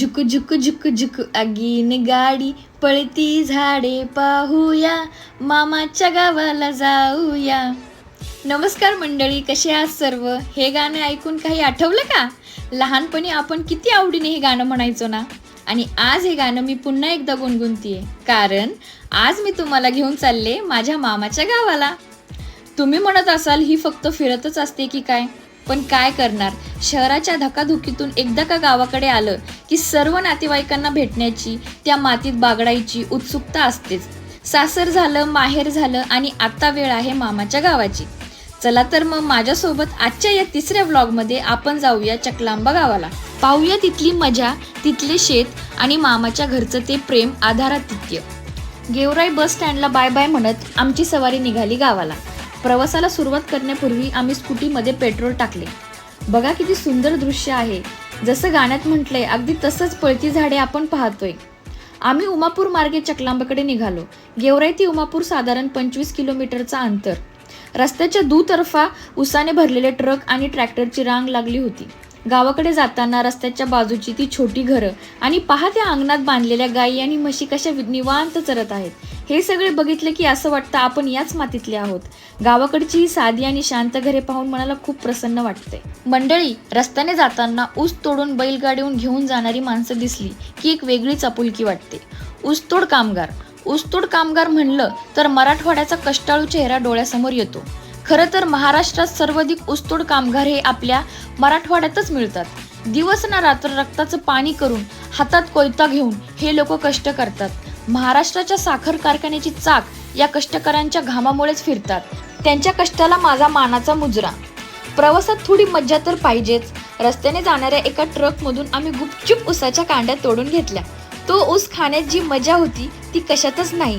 झुक झुक झुक झुक आगीन गाडी पळती झाडे पाहूया. मामाच्या गावाला जाऊया. नमस्कार मंडळी कसे आहात सर्व? हे गाणं ऐकून काही आठवलं का? लहानपणी आपण किती आवडीने हे गाणं म्हणायचो ना? आणि आज हे गाणं मी पुन्हा एकदा गुणगुणतीये. कारण आज मी तुम्हाला घेऊन चालले माझ्या मामाच्या गावाला. तुम्ही म्हणत असाल ही फक्त फिरतच असते की काय? पण काय करणार? शहराच्या धकाधुकीतून एकदा का गावाकडे आलं की सर्व नातेवाईकांना भेटण्याची त्या मातीत बागडायची उत्सुकता असतेच. सासर झालं माहेर झालं आणि आत्ता वेळ आहे मामाच्या गावाची. चला तर मग माझ्यासोबत आजच्या या तिसऱ्या व्लॉगमध्ये आपण जाऊया चकलांबा गावाला. पाहूया तिथली मजा तिथले शेत आणि मामाच्या घरचं ते प्रेम आधारातिथ्य. गेवराई बस स्टँडला बाय बाय म्हणत आमची सवारी निघाली गावाला. प्रवासाला सुरुवात करण्यापूर्वी आम्ही स्कूटीमध्ये पेट्रोल टाकले. बघा किती सुंदर दृश्य आहे. जसं गाण्यात म्हटलंय अगदी तसंच पळती झाडे आपण पाहतोय. आम्ही उमापूर मार्गे चकलांबाकडे निघालो. गेवराई ते उमापूर साधारण पंचवीस किलोमीटरचा अंतर. रस्त्याच्या दुतर्फा उसाने भरलेले ट्रक आणि ट्रॅक्टरची रांग लागली होती. गावाकडे जाताना रस्त्याच्या बाजूची ती छोटी घरं आणि पहा त्या अंगणात बांधलेल्या गायी आणि म्हशी कशा निवांत चरत आहेत. हे सगळे बघितले की असं वाटतं आपण याच मातीतले आहोत. गावाकडची ही साधी आणि शांत घरे पाहून मनाला खूप प्रसन्न वाटते. मंडळी रस्त्याने जाताना ऊस तोडून बैलगाडीहून घेऊन जाणारी माणसं दिसली की एक वेगळीच आपुलकी वाटते. ऊसतोड कामगार. ऊसतोड कामगार म्हणलं तर मराठवाड्याचा कष्टाळू चेहरा डोळ्यासमोर येतो. खरं तर महाराष्ट्रात सर्वाधिक ऊसतोड कामगार हे आपल्या मराठवाड्यातच मिळतात. दिवस ना रात्र रक्ताचं पाणी करून हातात कोयता घेऊन हे लोक कष्ट करतात. महाराष्ट्राच्या साखर कारखान्याची चाक या कष्टकऱ्यांच्या घामामुळेच फिरतात. त्यांच्या कष्टाला माझा मानाचा मुजरा. प्रवासात थोडी मज्जा तर पाहिजेच. रस्त्याने जाणाऱ्या एका ट्रकमधून आम्ही गुपचूप उसाच्या कांड्या तोडून घेतल्या. तो ऊस खाण्यात जी मजा होती ती कशातच नाही.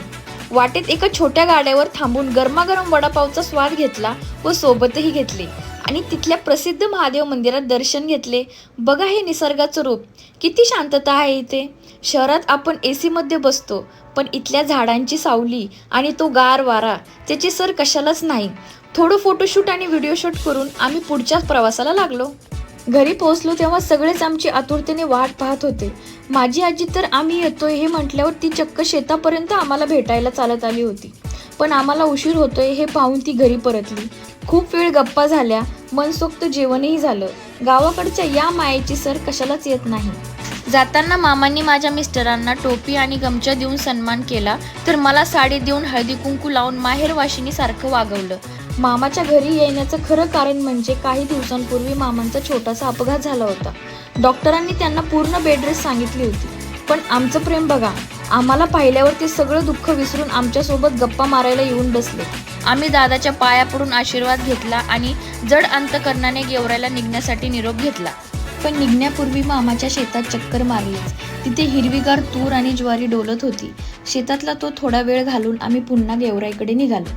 वाटेत एका छोट्या गाड्यावर थांबून गरमागरम वडापावचा स्वाद घेतला व सोबतही घेतले. आणि तिथल्या प्रसिद्ध महादेव मंदिरात दर्शन घेतले. बघा हे निसर्गाचं रूप. किती शांतता आहे इथे. शहरात आपण ए सीमध्ये बसतो पण इथल्या झाडांची सावली आणि तो गार वारा त्याची सर कशालाच नाही. थोडं फोटोशूट आणि व्हिडिओ शूट करून आम्ही पुढच्याच प्रवासाला लागलो. घरी पोहोचलो तेव्हा सगळेच आमची आतुरतेने वाट पाहत होते. माझी आजी तर आम्ही येतोय हे म्हटल्यावर ती चक्क शेतापर्यंत आम्हाला भेटायला चालत आली होती. पण आम्हाला उशीर होतोय हे पाहून ती घरी परतली. खूप वेळ गप्पा झाल्या. मनसोक्त जेवणही झालं. गावाकडच्या या मायेची सर कशालाच येत नाही. जाताना मामांनी माझ्या मिस्टरांना टोपी आणि गमछा देऊन सन्मान केला तर मला साडी देऊन हळदी कुंकू लावून माहेर वाशिनीसारखं वागवलं. मामाच्या घरी येण्याचं खरं कारण म्हणजे काही दिवसांपूर्वी मामांचा छोटासा अपघात झाला होता. डॉक्टरांनी त्यांना पूर्ण बेडरेस्ट सांगितली होती. पण आमचं प्रेम बघा आम्हाला पाहिल्यावर ते सगळं दुःख विसरून आमच्यासोबत गप्पा मारायला येऊन बसले. आम्ही दादाच्या पाया पडून आशीर्वाद घेतला आणि जड अंतकरणाने गेवरायला निघण्यासाठी निरोप घेतला. पण निघण्यापूर्वी मामाच्या शेतात चक्कर मारलीच. तिथे हिरवीगार तूर आणि ज्वारी डोलत होती. शेतातला तो थोडा वेळ घालून आम्ही पुन्हा गेवराईकडे निघालो.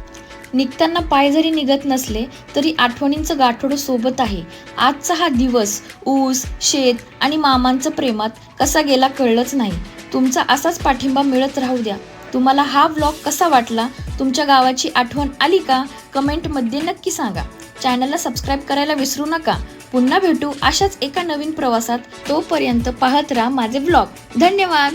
निघताना पाय जरी निघत नसले तरी आठवणींचं गाठोडं सोबत आहे. आजचा हा दिवस ऊस शेत आणि मामांचं प्रेमात कसा गेला कळलंच नाही. तुमचा असाच पाठिंबा मिळत राहू द्या. तुम्हाला हा व्लॉग कसा वाटला? तुमच्या गावाची आठवण आली का? कमेंटमध्ये नक्की सांगा. चॅनलला सबस्क्राईब करायला विसरू नका. पुन्हा भेटू अशाच एका नवीन प्रवासात. तोपर्यंत पाहत राहा माझे व्लॉग धन्यवाद!